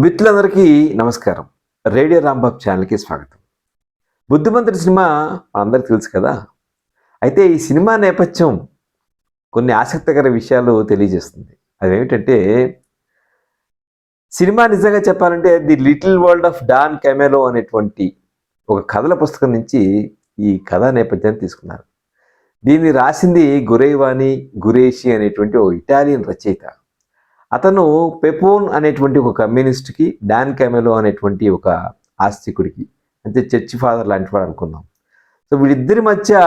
మిత్రులందరికీ నమస్కారం. రేడియో రాంబాబ్ ఛానల్కి స్వాగతం. బుద్ధిమంతుడి సినిమా మనందరికీ తెలుసు కదా? అయితే ఈ సినిమా నేపథ్యం కొన్ని ఆసక్తికర విషయాలు తెలియజేస్తుంది. అదేమిటంటే సినిమా నిజంగా చెప్పాలంటే the little world of Don Camillo అనేటువంటి ఒక కథల పుస్తకం నుంచి ఈ కథా నేపథ్యాన్ని తీసుకున్నారు. దీన్ని రాసింది గురైవాని గురేషి అనేటువంటి ఒక ఇటాలియన్ రచయిత. అతను పెపోన్ అనేటువంటి ఒక కమ్యూనిస్ట్కి డాన్ కెమెలో అనేటువంటి ఒక ఆస్తికుడికి అంటే చర్చి ఫాదర్ లాంటి వాడు అనుకుందాం. సో వీళ్ళిద్దరి మధ్య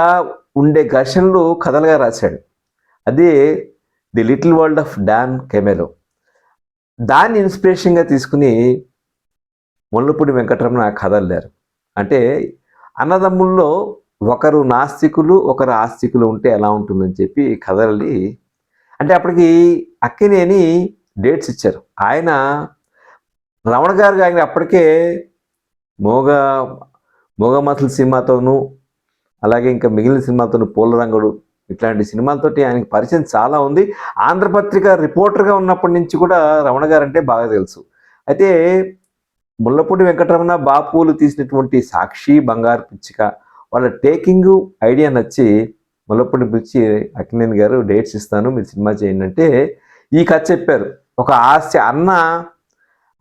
ఉండే ఘర్షణలు కథలుగా రాశాడు. అదే the little world of Don Camillo. దాన్ని ఇన్స్పిరేషన్గా తీసుకుని ముళ్ళపూడి వెంకటరమణ కథల్లారు అంటే అన్నదమ్ముల్లో ఒకరు నాస్తికులు ఒకరు ఆస్తికులు ఉంటే ఎలా ఉంటుందని చెప్పి కథల్ని అంటే అప్పటికి అక్కినేని డేట్స్ ఇచ్చారు. ఆయన రమణ గారు ఆయన అప్పటికే మోగ మోగమసలు సినిమాతోనూ అలాగే ఇంకా మిగిలిన సినిమాతోనూ పూలరంగుడు ఇట్లాంటి సినిమాలతోటి ఆయనకి పరిచయం చాలా ఉంది. ఆంధ్రపత్రిక రిపోర్టర్గా ఉన్నప్పటి నుంచి కూడా రమణ గారు అంటే బాగా తెలుసు. అయితే ముళ్ళపూడి వెంకటరమణ బాపులు తీసినటువంటి సాక్షి బంగారు పిచ్చిక వాళ్ళ టేకింగ్ ఐడియా నచ్చి ముళ్ళపూడి పిచ్చి అక్కినేని గారు డేట్స్ ఇస్తాను మీరు సినిమా చేయండి అంటే ఈ కథ చెప్పారు. ఒక ఆస్తి అన్న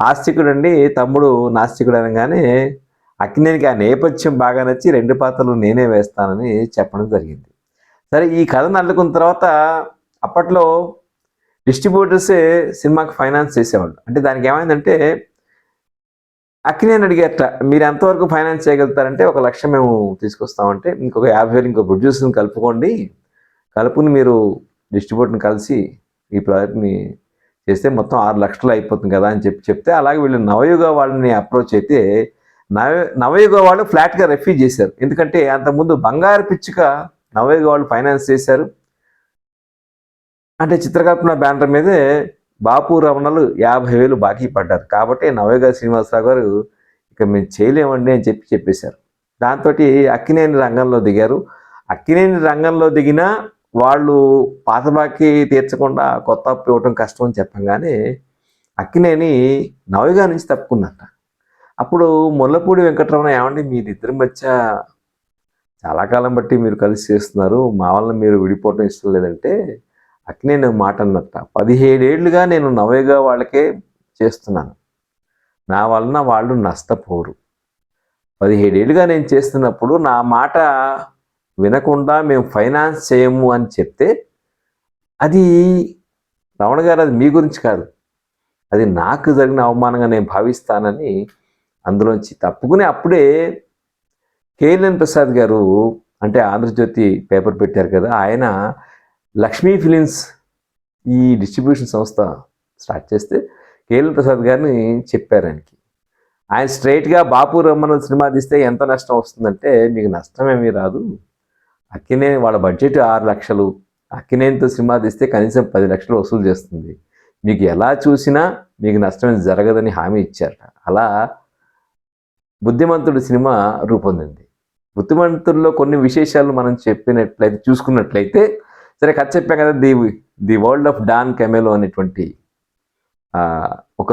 ఆస్తికుడు అండి తమ్ముడు నాస్తికుడు అనగానే అక్కినేనికి ఆ నేపథ్యం బాగా నచ్చి రెండు పాత్రలు నేనే వేస్తానని చెప్పడం జరిగింది. సరే ఈ కథను అల్లుకున్న తర్వాత అప్పట్లో డిస్ట్రిబ్యూటర్సే సినిమాకి ఫైనాన్స్ చేసేవాళ్ళు. అంటే దానికి ఏమైందంటే అక్కినేని అడిగేట్ల మీరు ఎంతవరకు ఫైనాన్స్ చేయగలుగుతారంటే ఒక లక్ష మేము తీసుకొస్తామంటే ఇంకొక యాభై వేలు ఇంకో ప్రొడ్యూసర్ని కలుపుకోండి. కలుపుని మీరు డిస్ట్రిబ్యూటర్ని కలిసి ఈ ప్రాజెక్ట్ని చేస్తే మొత్తం ఆరు లక్షలు అయిపోతుంది కదా అని చెప్పి చెప్తే అలాగే వీళ్ళు నవయుగ వాళ్ళని అప్రోచ్ అయితే నవ నవయుగ వాళ్ళు ఫ్లాట్గా రెఫ్యూ చేశారు. ఎందుకంటే అంతకుముందు బంగారు పిచ్చుక నవయుగ వాళ్ళు ఫైనాన్స్ చేశారు. అంటే చిత్రకల్పన బ్యానర్ మీదే బాపు రమణలు యాభై వేలు బాకీ పడ్డారు. కాబట్టి నవయుగ శ్రీనివాసరావు గారు ఇక మేము చేయలేమండి అని చెప్పి చెప్పేశారు. దాంతో అక్కినేని రంగంలో దిగారు. అక్కినేని రంగంలో దిగినా వాళ్ళు పాత బాకీ తీర్చకుండా కొత్త అప్పు ఇవ్వటం కష్టం అని చెప్పంగానే అక్కినేని నవయుగా నుంచి తప్పుకున్నట్ట అప్పుడు ముల్లపూడి వెంకటరమణ ఏమండి మీరిద్దరి మధ్య చాలా కాలం బట్టి మీరు కలిసి చేస్తున్నారు మా వల్ల మీరు విడిపోవటం ఇష్టం లేదంటే అక్కినేని మాట అన్నట్ట పదిహేడేళ్ళుగా నేను నవయుగా వాళ్ళకే చేస్తున్నాను. నా వలన వాళ్ళు నష్టపోరు. పదిహేడేళ్ళుగా నేను చేస్తున్నప్పుడు నా మాట వినకుండా మేము ఫైనాన్స్ చేయము అని చెప్తే అది రమణ గారు అది మీ గురించి కాదు. అది నాకు జరిగిన అవమానంగా నేను భావిస్తానని అందులోంచి తప్పుకుని అప్పుడే కేఎల్ఎన్ ప్రసాద్ గారు అంటే ఆంధ్రజ్యోతి పేపర్ పెట్టారు కదా ఆయన లక్ష్మీ ఫిలిమ్స్ ఈ డిస్ట్రిబ్యూషన్ సంస్థ స్టార్ట్ చేస్తే కేఎల్ఎన్ ప్రసాద్ గారిని చెప్పారు ఆయనకి. ఆయన స్ట్రైట్గా బాపు రమ్మన సినిమా తీస్తే ఎంత నష్టం వస్తుందంటే మీకు నష్టమేమీ రాదు. అక్కినేని వాళ్ళ బడ్జెట్ ఆరు లక్షలు అక్కినేనితో సినిమా తీస్తే కనీసం పది లక్షలు వసూలు చేస్తుంది. మీకు ఎలా చూసినా మీకు నష్టం జరగదని హామీ ఇచ్చారట. అలా బుద్ధిమంతుడు సినిమా రూపొందింది. బుద్ధిమంతుల్లో కొన్ని విశేషాలు మనం చెప్పినట్లయితే చూసుకున్నట్లయితే సరే కథ చెప్పాం కదా the the world of Don Camillo అనేటువంటి ఒక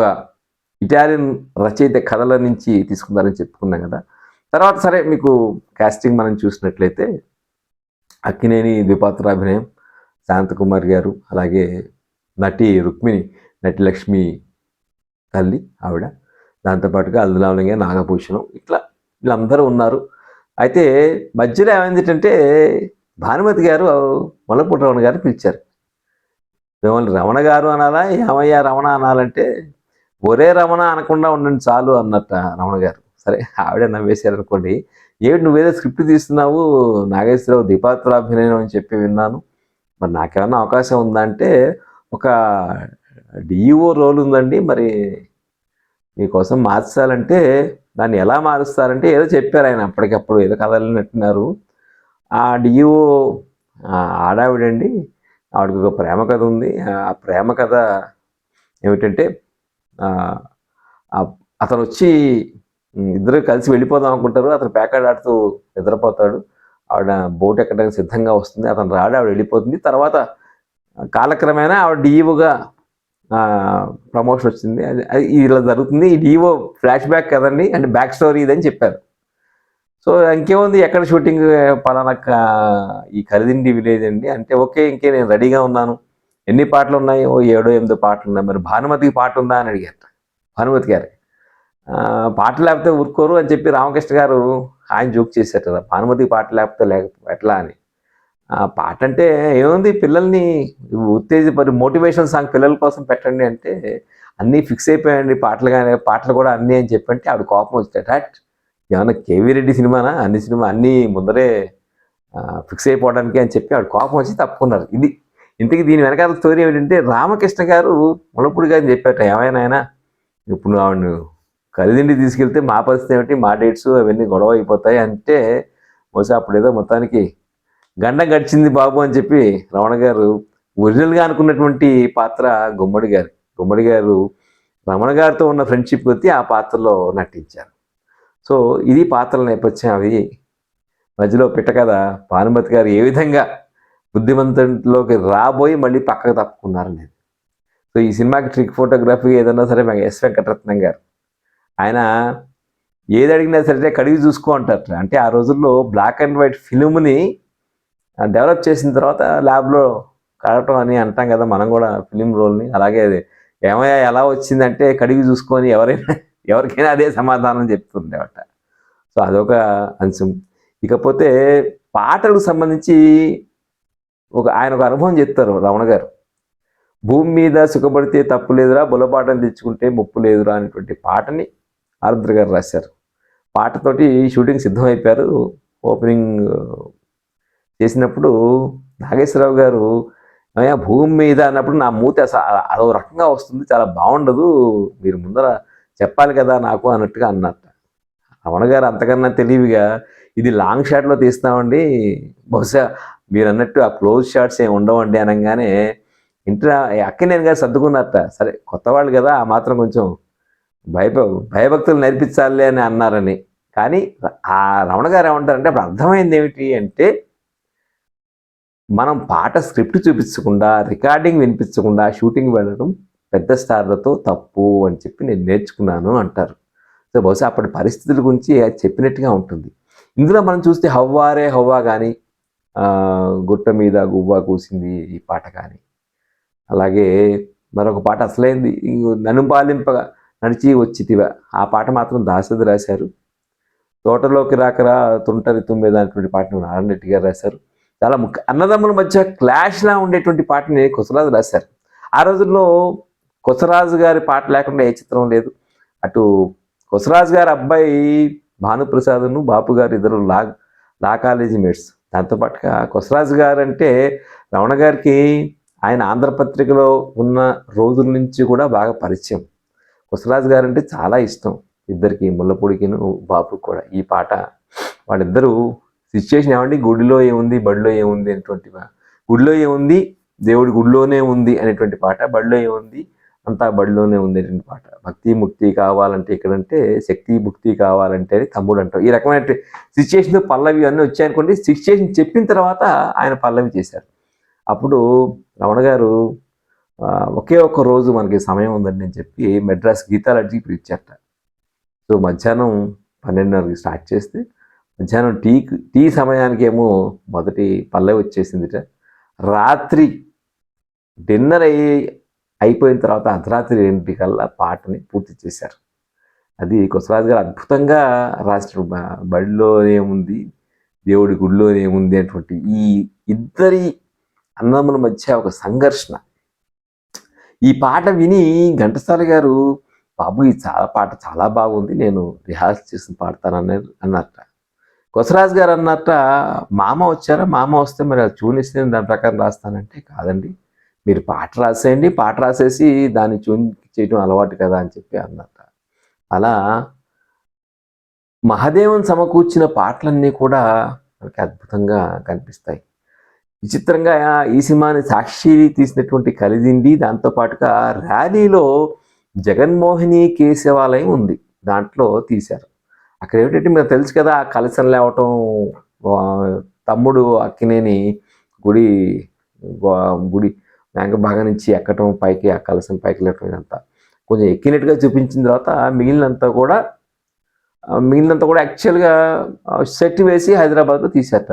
ఇటాలియన్ రచయిత కథల నుంచి తీసుకున్నారని చెప్పుకున్నాం కదా. తర్వాత సరే మీకు కాస్టింగ్ మనం చూసినట్లయితే అక్కినేని ద్విపాత్రాభినయం శాంతకుమార్ గారు అలాగే నటి రుక్మిణి నటి లక్ష్మి తల్లి ఆవిడ. దాంతోపాటుగా అల్లులావలంగా నాగభూషణం ఇట్లా వీళ్ళందరూ ఉన్నారు. అయితే మధ్యలో ఏమైందంటే భానుమతి గారు మొలపూట రమణ గారిని పిలిచారు. మిమ్మల్ని రమణ గారు అనాలా ఏమయ్యా రమణ అనాలంటే ఒరే రమణ అనకుండా ఉండండి చాలు అన్నట్ట రమణ గారు. సరే ఆవిడ నవ్వేశారు అనుకోండి ఏమిటి నువ్వేదో స్క్రిప్ట్ తీస్తున్నావు నాగేశ్వరరావు దీపాత్రాభినయం అని చెప్పి విన్నాను. మరి నాకేమన్నా అవకాశం ఉందా అంటే ఒక డిఈఓ రోల్ ఉందండి. మరి మీకోసం మార్చాలంటే దాన్ని ఎలా మారుస్తారంటే ఏదో చెప్పారు ఆయన అప్పటికప్పుడు ఏదో కథలు ఆ డిఈఓ ఆడావిడండి. ఆవిడకి ఒక ప్రేమ కథ ఉంది. ఆ ప్రేమ కథ ఏమిటంటే అతను వచ్చి ఇద్దరు కలిసి వెళ్ళిపోదాం అనుకుంటారు. అతను ప్యాకెట్ ఆడుతూ నిద్రపోతాడు. ఆవిడ బోట్ ఎక్కడానికి సిద్ధంగా వస్తుంది. అతను రాడు ఆవిడ వెళ్ళిపోతుంది. తర్వాత కాలక్రమేణా ఆవిడ డీఈఓగా ప్రమోషన్ వచ్చింది. అది అది ఇలా జరుగుతుంది. ఈ ఈవో ఫ్లాష్ బ్యాక్ కదండి అంటే బ్యాక్ స్టోరీ ఇదని చెప్పారు. సో ఇంకేముంది? ఎక్కడ షూటింగ్? పలానా ఈ ఖరీదిండి విలేజ్ అండి. అంటే ఓకే ఇంకే నేను రెడీగా ఉన్నాను. ఎన్ని పాటలు ఉన్నాయి? ఓ ఏడో ఎనిమిదో పాటలు ఉన్నాయి. మరి భానుమతికి పాట ఉందా అని అడిగారు. భానుమతి గారు పాట లేకపోతే ఊరుకోరు అని చెప్పి రామకృష్ణ గారు ఆయన జోక్ చేశారు కదా భానుమతికి పాట లేకపోతే లేక ఎట్లా అని. ఆ పాట అంటే ఏముంది పిల్లల్ని ఉత్తేజపరి మోటివేషన్ సాంగ్ పిల్లల కోసం పెట్టండి అంటే అన్నీ ఫిక్స్ అయిపోయాయండి పాటలు కానీ పాటలు కూడా అన్నీ అని చెప్పంటే ఆవిడ కోపం వచ్చాడు అట్ ఏమన్నా కేవీ రెడ్డి సినిమానా? అన్ని సినిమా అన్నీ ముందరే ఫిక్స్ అయిపోవడానికి అని చెప్పి ఆవిడ కోపం వచ్చి తప్పుకున్నారు. ఇది ఇంతకీ దీని వెనకాల స్టోరీ ఏమిటంటే రామకృష్ణ గారు మునప్పుడు గారిని చెప్పాట ఏమైనా ఆయన? ఇప్పుడు ఆవిడ ఖరీదిండి తీసుకెళ్తే మా పరిస్థితి ఏమిటి? మా డేట్స్ అవన్నీ గొడవ అయిపోతాయి అంటే బహుశా అప్పుడు ఏదో మొత్తానికి గండం గడిచింది బాబు అని చెప్పి రమణ గారు ఒరిజినల్గా అనుకున్నటువంటి పాత్ర గుమ్మడి గారు గుమ్మడి గారు రమణ గారితో ఉన్న ఫ్రెండ్షిప్ కొద్ది ఆ పాత్రలో నటించారు. సో ఇది పాత్రల నేపథ్యం అవి. మధ్యలో పిట్టకథ భానుమతి గారు ఏ విధంగా బుద్ధిమంతులోకి రాబోయి మళ్ళీ పక్కకు తప్పుకున్నారు నేను సో ఈ సినిమాకి ట్రిక్ ఫోటోగ్రఫీ ఏదన్నా సరే మా ఎస్ వెంకటరత్నం గారు ఆయన ఏది అడిగినా సరే కడిగి చూసుకో అంటారు. అంటే ఆ రోజుల్లో బ్లాక్ అండ్ వైట్ ఫిలింని డెవలప్ చేసిన తర్వాత ల్యాబ్లో కడటం అని అంటాం కదా మనం కూడా ఫిలిం రోల్ని. అలాగే అది ఏమయ్యా ఎలా వచ్చిందంటే కడిగి చూసుకొని ఎవరైనా ఎవరికైనా అదే సమాధానం చెప్తుండేవట. సో అదొక అంశం. ఇకపోతే పాటలకు సంబంధించి ఒక ఆయన ఒక అనుభవం చెప్తారు రమణ గారు. భూమి మీద సుఖపడితే తప్పు లేదురా బులపాటను తెచ్చుకుంటే ముప్పు లేదురా అనేటువంటి పాటని ఆరుద్ర గారు రాశారు. పాటతోటి షూటింగ్ సిద్ధమైపోయారు. ఓపెనింగ్ చేసినప్పుడు నాగేశ్వరరావు గారు భూమి మీద అన్నప్పుడు నా మూతి అసలు అదో రకంగా వస్తుంది. చాలా బాగుండదు. మీరు ముందర చెప్పాలి కదా నాకు అన్నట్టుగా అన్నట్ట. రమణ గారు అంతకన్నా తెలివిగా ఇది లాంగ్ షాట్లో తీస్తామండి బహుశా మీరు అన్నట్టు ఆ క్లోజ్ షాట్స్ ఏమి ఉండవండి అనగానే ఇంట్లో అక్కనేని గారు సర్దుకున్నట్ట సరే కొత్త వాళ్ళు కదా ఆ మాత్రం కొంచెం భయ భయభక్తులు నేర్పించాలి అని అన్నారని. కానీ ఆ రమణ గారు ఏమంటారంటే అప్పుడు అర్థమైంది ఏమిటి అంటే మనం పాట స్క్రిప్ట్ చూపించకుండా రికార్డింగ్ వినిపించకుండా షూటింగ్ వెళ్ళడం పెద్ద స్టార్లతో తప్పు అని చెప్పి నేను నేర్చుకున్నాను అంటారు. సో బహుశా అప్పటి పరిస్థితుల గురించి అది చెప్పినట్టుగా ఉంటుంది. ఇందులో మనం చూస్తే హవ్వారే హవ్వా కానీ గుట్ట మీద గువ్వా కూసింది ఈ పాట కానీ. అలాగే మరొక పాట అసలైంది నన్ను పాలింపగా నడిచి వచ్చితివ. ఆ పాట మాత్రం దాసది రాశారు. తోటలోకి రాకరా తుంటరి తుమ్మెద అనేటువంటి పాటను నారాయణ రెడ్డి గారు రాశారు. చాలా ముఖ్య అన్నదమ్ముల మధ్య క్లాష్లా ఉండేటువంటి పాటని కొసరాజు రాశారు. ఆ రోజుల్లో కొసరాజు గారి పాట లేకుండా ఏ చిత్రం లేదు. అటు కొసరాజు గారి అబ్బాయి భానుప్రసాద్ను బాపు గారు ఇద్దరు లా లా కాలేజీ మేట్స్. దాంతోపాటుగా కొసరాజు గారు అంటే రమణ గారికి ఆయన ఆంధ్రపత్రికలో ఉన్న రోజుల నుంచి కూడా బాగా పరిచయం. పుసరాజు గారు అంటే చాలా ఇష్టం. ఇద్దరికి ముల్లపూడికిను బాపుకి కూడా. ఈ పాట వాళ్ళిద్దరూ సిచ్యుయేషన్ ఏమండి? గుడిలో ఏముంది? బడిలో ఏముంది? అనేటువంటి గుడిలో ఏముంది? దేవుడి గుడిలోనే ఉంది అనేటువంటి పాట. బడిలో ఏముంది? అంతా బడిలోనే ఉంది అనేటువంటి పాట. భక్తి ముక్తి కావాలంటే ఇక్కడంటే శక్తి ముక్తి కావాలంటే అని తమ్ముడు అంటాం ఈ రకమైన సిచ్యుయేషన్ పల్లవి అన్నీ వచ్చాయనుకోండి. సిచ్యుయేషన్ చెప్పిన తర్వాత ఆయన పల్లవి చేశారు. అప్పుడు రమణ గారు ఒకే ఒక్క రోజు మనకి సమయం ఉందని నేను చెప్పి మెడ్రాస్ గీతాలడ్జికి పిలిచారట. సో మధ్యాహ్నం పన్నెండున్నరకి స్టార్ట్ చేస్తే మధ్యాహ్నం టీ టీ సమయానికేమో మొదటి పల్లె వచ్చేసిందిట. రాత్రి డిన్నర్ అయ్యి అయిపోయిన తర్వాత అర్ధరాత్రి రెండింటికల్లా పాటని పూర్తి చేశారు. అది కొసరాజు గారు అద్భుతంగా రాష్ట్ర బడిలోనేముంది దేవుడి గుడిలోనేముంది అటువంటి ఈ ఇద్దరి అన్నముల మధ్య ఒక సంఘర్షణ. ఈ పాట విని ఘంటసాల గారు బాబు ఈ చాలా పాట చాలా బాగుంది నేను రిహార్స్ చేసి పాడతానని అన్నట్ట. కొసరాజు గారు అన్నట్ట మామ వచ్చారా? మామ వస్తే మరి అది చూనిస్తే నేను దాని ప్రకారం రాస్తానంటే కాదండి. మీరు పాట రాసేయండి పాట రాసేసి దాన్ని చూన్ చేయడం అలవాటు కదా అని చెప్పి అన్నట్ట. అలా మహాదేవన్ సమకూర్చిన పాటలన్నీ కూడా మనకి అద్భుతంగా కనిపిస్తాయి. విచిత్రంగా ఈ సినిమాని సాక్షి తీసినటువంటి కలిదిండి దాంతోపాటుగా ర్యాలీలో జగన్మోహిని కేశవాలయం ఉంది దాంట్లో తీశారు. అక్కడ ఏమిటంటే మీకు తెలుసు కదా ఆ కలసం లేవటం తమ్ముడు అక్కినేని గుడి గుడి ట్యాంక్ బాగా నుంచి ఎక్కటం పైకి ఆ కలసం పైకి వెళ్ళటం ఇదంతా. కొంచెం ఎక్కినట్టుగా చూపించిన తర్వాత మిగిలినంతా కూడా మిగిలినంతా కూడా యాక్చువల్గా సెట్ వేసి హైదరాబాద్లో తీసేట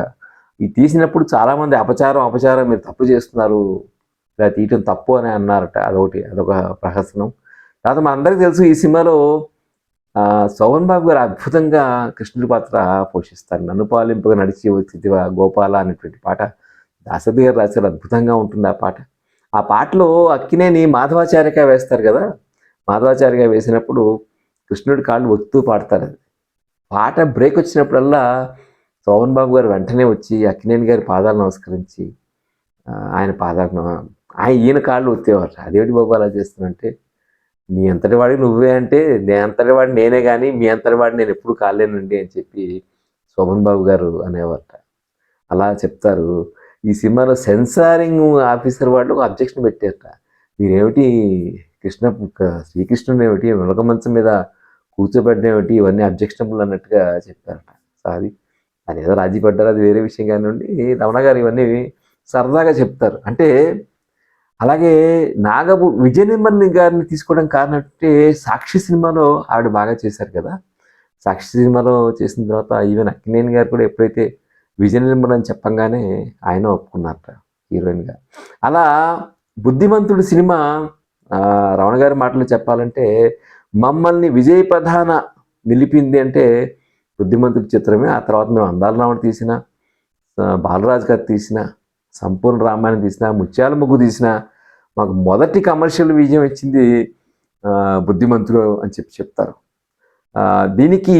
ఈ తీసినప్పుడు చాలామంది అపచారం అపచారం మీరు తప్పు చేస్తున్నారు. ఇలా తీయటం తప్పు అని అన్నారట. అదొకటి అదొక ప్రహసనం. తర్వాత మనందరికీ తెలుసు ఈ సినిమాలో సోమన్ శోభన్ బాబు గారు అద్భుతంగా కృష్ణుడి పాత్ర పోషిస్తారు. నన్ను పాలింపుగా నడిచి వచ్చిదివా గోపాల అనేటువంటి పాట. దాసరి గారు రాశారు అద్భుతంగా ఉంటుంది ఆ పాట. ఆ పాటలో అక్కినేని మాధవాచారిగా వేస్తారు కదా? మాధవాచార్యగా వేసినప్పుడు కృష్ణుడి కాళ్ళు ఒత్తు పాడతారు అది. పాట బ్రేక్ వచ్చినప్పుడల్లా శోభన్ బాబు గారు వెంటనే వచ్చి అక్కినేని గారి పాదాలు నమస్కరించి ఆయన పాదాలు ఆయన ఈయన కాళ్ళు ఒత్తేవారు. అదేమిటి బాబు అలా చేస్తున్నంటే నీ అంతటి వాడికి నువ్వే అంటే నే అంతటి వాడి నేనే కానీ మీ అంతటి వాడిని నేను ఎప్పుడు కాలేనండి అని చెప్పి శోభన్ బాబు గారు అనేవారట. అలా చెప్తారు. ఈ సినిమాలో సెన్సారింగ్ ఆఫీసర్ వాళ్ళు ఒక అబ్జెక్షన్ పెట్టారట. మీరేమిటి కృష్ణ శ్రీకృష్ణుడు ఏమిటి నులక మంచం మీద కూర్చోబెట్టడం ఏమిటి ఇవన్నీ అబ్జెక్షనబుల్ అన్నట్టుగా చెప్పారట సారీ. అది ఏదో రాజీ పడ్డారు అది వేరే విషయం కానివ్వండి. రమణ గారు ఇవన్నీ సరదాగా చెప్తారు. అంటే అలాగే నాగబు విజయ నిర్మల్ గారిని తీసుకోవడం కారణం అంటే సాక్షి సినిమాలో ఆవిడ బాగా చేశారు కదా. సాక్షి సినిమాలో చేసిన తర్వాత ఈవెన్ అక్కినేని గారు కూడా ఎప్పుడైతే విజయ నిర్మల్ అని చెప్పంగానే ఆయన ఒప్పుకున్నారట హీరోయిన్గా. అలా బుద్ధిమంతుడు సినిమా రమణ గారి మాటలు చెప్పాలంటే మమ్మల్ని విజయ ప్రధాన నిలిపింది అంటే బుద్ధిమంతుడి చిత్రమే. ఆ తర్వాత మేము అందాల రావణ తీసిన బాలరాజు గారు తీసిన సంపూర్ణ రామాయణం తీసిన ముత్యాల ముగ్గు తీసిన మాకు మొదటి కమర్షియల్ విజయం ఇచ్చింది బుద్ధిమంతుడు అని చెప్పి చెప్తారు. దీనికి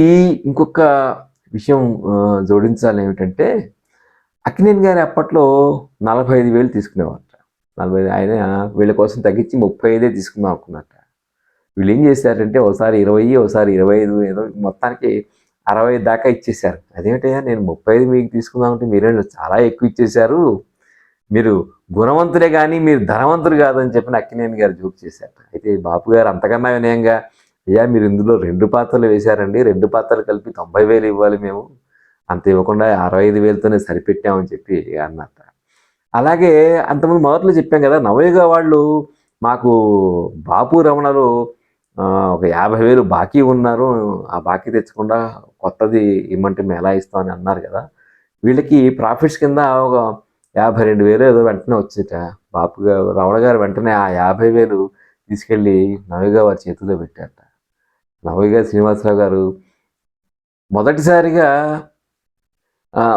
ఇంకొక విషయం జోడించాలి ఏమిటంటే అక్కినేని గారి అప్పట్లో నలభై ఐదు వేలు తీసుకునేవారట. నలభై ఐదు ఆయన వీళ్ళ కోసం తగ్గించి ముప్పై ఐదే తీసుకుందాం అనుకున్నట్ట. వీళ్ళు ఏం చేశారంటే ఒకసారి ఇరవై ఒకసారి ఇరవై ఐదు ఏదో మొత్తానికి అరవై దాకా ఇచ్చేశారు. అదేమిటయ్యా? నేను ముప్పై ఐదు మీకు తీసుకుందామంటే మీరే చాలా ఎక్కువ ఇచ్చేశారు. మీరు గుణవంతులే కానీ మీరు ధనవంతులు కాదని చెప్పి అక్కినేని గారు జోక్ చేశారు అయితే బాపు గారు అంతకన్నా వినయంగా అయ్యా మీరు ఇందులో రెండు పాత్రలు వేశారండి. రెండు పాత్రలు కలిపి తొంభై వేలు ఇవ్వాలి మేము. అంత ఇవ్వకుండా అరవై ఐదు వేలతోనే సరిపెట్టామని చెప్పి అన్నట్ట అలాగే అంతకుముందు మొదట్లో చెప్పాం కదా నవయుగ వాళ్ళు మాకు బాపు రమణలో ఒక యాభై వేలు బాకీ ఉన్నారు. ఆ బాకీ తెచ్చకుండా కొత్తది ఇమ్మంటే మేము ఎలా అని అన్నారు కదా. వీళ్ళకి ప్రాఫిట్స్ కింద ఒక యాభై రెండు వేలు ఏదో వెంటనే వచ్చేట. బాపు గారు రమణ గారు వెంటనే ఆ యాభై వేలు తీసుకెళ్ళి నవయుగ వారి చేతిలో పెట్టారట. నవయుగ శ్రీనివాసరావు గారు మొదటిసారిగా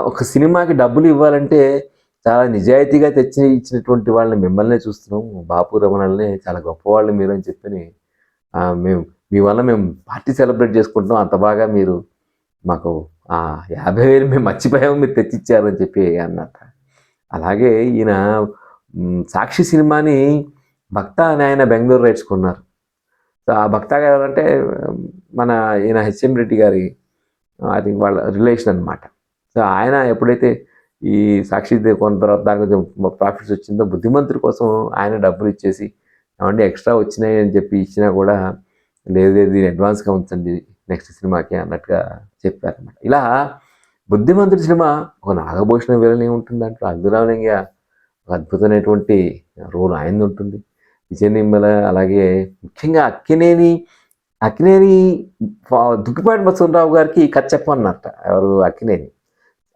ఒక సినిమాకి డబ్బులు ఇవ్వాలంటే చాలా నిజాయితీగా తెచ్చి ఇచ్చినటువంటి వాళ్ళని మిమ్మల్నే చూస్తున్నాం. బాపు రమణల్ని చాలా గొప్పవాళ్ళు మీరు అని చెప్పని మేము మీ వల్ల మేము పార్టీ సెలబ్రేట్ చేసుకుంటున్నాం. అంత బాగా మీరు మాకు ఆ యాభై వేలు మేము మర్చిపోయాము మీరు తెచ్చిచ్చారు అని చెప్పి అన్నట్ట అలాగే ఈయన సాక్షి సినిమాని భక్త అని ఆయన బెంగళూరు రైట్స్ కొన్నారు. సో ఆ భక్త గారు అంటే మన ఈయన హెచ్ఎం రెడ్డి గారి అది వాళ్ళ రిలేషన్ అన్నమాట. సో ఆయన ఎప్పుడైతే ఈ సాక్షి కొన్న తర్వాత దాని కొంచెం ప్రాఫిట్స్ వచ్చిందో బుద్ధిమంతుడి కోసం ఆయన డబ్బులు ఇచ్చేసి ఏమంటే ఎక్స్ట్రా వచ్చినాయి అని చెప్పి ఇచ్చినా కూడా లేదు లేదు దీని అడ్వాన్స్గా ఉంచండి నెక్స్ట్ సినిమాకి అన్నట్టుగా చెప్పారన్నమాట. ఇలా బుద్ధిమంతుడి సినిమా ఒక నాగభూషణ వీరని ఉంటుంది దాంట్లో. అద్భుతమైన ఒక అద్భుతమైనటువంటి రోల్ ఆయనది ఉంటుంది. విజయ నిమ్మల అలాగే ముఖ్యంగా అక్కినేని అక్కినేని ఫా- దుక్కిపాటి బసవరావు గారికి కథ చెప్పమన్నట్ట ఎవరు? అక్కినేని.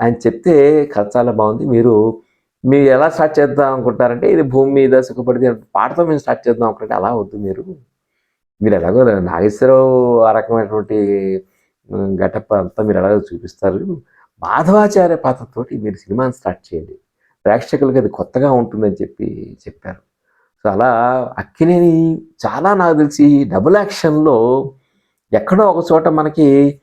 ఆయన చెప్తే కథ చాలా బాగుంది. మీరు మీరు ఎలా స్టార్ట్ చేద్దాం అనుకుంటారంటే ఇది భూమి మీద సుఖపడితే పాటతో మేము స్టార్ట్ చేద్దాం అనుకుంటే అలా వద్దు మీరు. మీరు ఎలాగో నాగేశ్వరరావు ఆ రకమైనటువంటి గటప్ అంతా మీరు ఎలాగో చూపిస్తారు. మాధవాచార్య పాత్రతోటి మీరు సినిమాని స్టార్ట్ చేయండి. ప్రేక్షకులకి అది కొత్తగా ఉంటుందని చెప్పి చెప్పారు. సో అలా అక్కినేని చాలా నాకు తెలిసి డబుల్ యాక్షన్లో ఎక్కడో ఒక చోట మనకి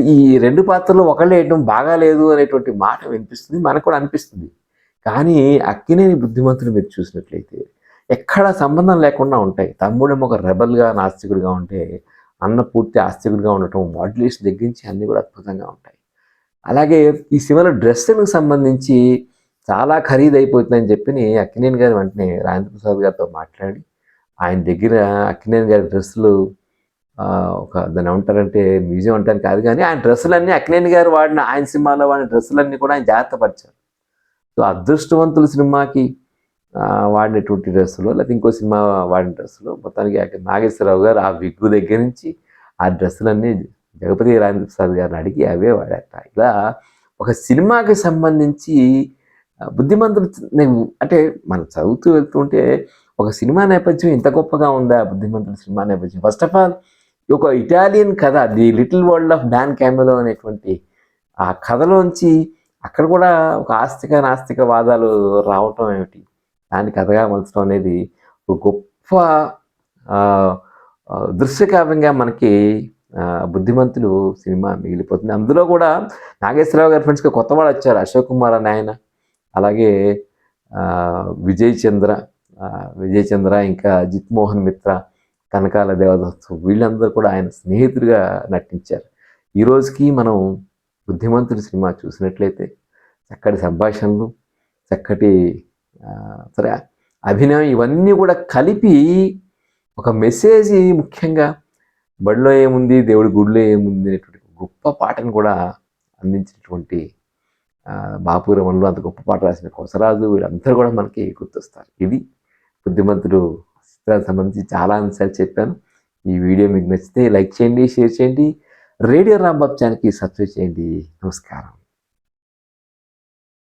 ఈ- రెండు పాత్రలు ఒకళ్ళు వేయడం బాగాలేదు అనేటువంటి మాట వినిపిస్తుంది మనకు కూడా అనిపిస్తుంది. కానీ అక్కినేని బుద్ధిమంతులు మీరు చూసినట్లయితే ఎక్కడ సంబంధం లేకుండా ఉంటాయి. తమ్ముడేమో ఒక రెబల్గా నాస్తికుడిగా ఉంటే అన్న పూర్తి ఆస్తికుడిగా ఉండటం మాడ్యులేషన్ దగ్గరించి అన్నీ కూడా అద్భుతంగా ఉంటాయి. అలాగే ఈ సినిమాలో డ్రెస్సులకు సంబంధించి చాలా ఖరీదు అయిపోతుందని చెప్పి అక్కినేని గారు వెంటనే రాజేంద్ర ప్రసాద్ గారితో మాట్లాడి ఆయన దగ్గర అక్కినేని గారి డ్రెస్సులు ఒక దాన్ని ఏమంటారంటే మ్యూజియం అంటాను కాదు కానీ ఆయన డ్రెస్సులన్నీ అక్కినేని గారు వాడిన ఆయన సినిమాలో వాడిన డ్రెస్సులన్నీ కూడా ఆయన జాగ్రత్త పరిచారు. సో అదృష్టవంతుల సినిమాకి వాడినటువంటి డ్రెస్సులు లేకపోతే ఇంకో సినిమా వాడిన డ్రెస్సులు మొత్తానికి నాగేశ్వరరావు గారు ఆ విగ్గు దగ్గర నుంచి ఆ డ్రెస్సులన్నీ జగపతి రాజేంద్ర ప్రసాద్ గారిని అడిగి అవే వాడేట ఇలా ఒక సినిమాకి సంబంధించి బుద్ధిమంతులు నేను అంటే మనం చదువుతూ వెళ్తుంటే ఒక సినిమా నేపథ్యం ఇంత గొప్పగా ఉందా? బుద్ధిమంతుల సినిమా నేపథ్యం. ఫస్ట్ ఆఫ్ ఆల్ ఒక ఇటాలియన్ కథ the little world of Don Camillo అనేటువంటి ఆ కథలోంచి అక్కడ కూడా ఒక ఆస్తిక నాస్తిక వాదాలు రావటం ఏమిటి? దాన్ని కథగా మలచడం అనేది ఒక గొప్ప దృశ్యకావ్యంగా మనకి బుద్ధిమంతులు సినిమా మిగిలిపోతుంది. అందులో కూడా నాగేశ్వరరావు గారి ఫ్రెండ్స్గా కొత్త వాళ్ళు వచ్చారు. అశోక్ కుమార్ అని ఆయన అలాగే విజయ్ చంద్ర విజయ్ చంద్ర ఇంకా జిత్ మోహన్ మిత్ర కనకాల దేవదత్తు వీళ్ళందరూ కూడా ఆయన స్నేహితుడిగా నటించారు. ఈ రోజుకి మనం బుద్ధిమంతుడి సినిమా చూసినట్లయితే చక్కటి సంభాషణలు చక్కటి సరే అభినయం ఇవన్నీ కూడా కలిపి ఒక మెసేజ్ ముఖ్యంగా బడిలో ఏముంది దేవుడి గుడిలో ఏముంది అనేటువంటి గొప్ప పాటను కూడా అందించినటువంటి ఆ, అంత గొప్ప పాట రాసిన కొసరాజు వీళ్ళందరూ కూడా మనకి గుర్తొస్తారు. ఇది బుద్ధిమంతుడు చిత్రానికి సంబంధించి చాలా అంశాలు చెప్పాను. ఈ వీడియో మీకు నచ్చితే లైక్ చేయండి షేర్ చేయండి. రేడియో రాంబాబు ఛానల్కి సబ్స్క్రైబ్ చేయండి. నమస్కారం.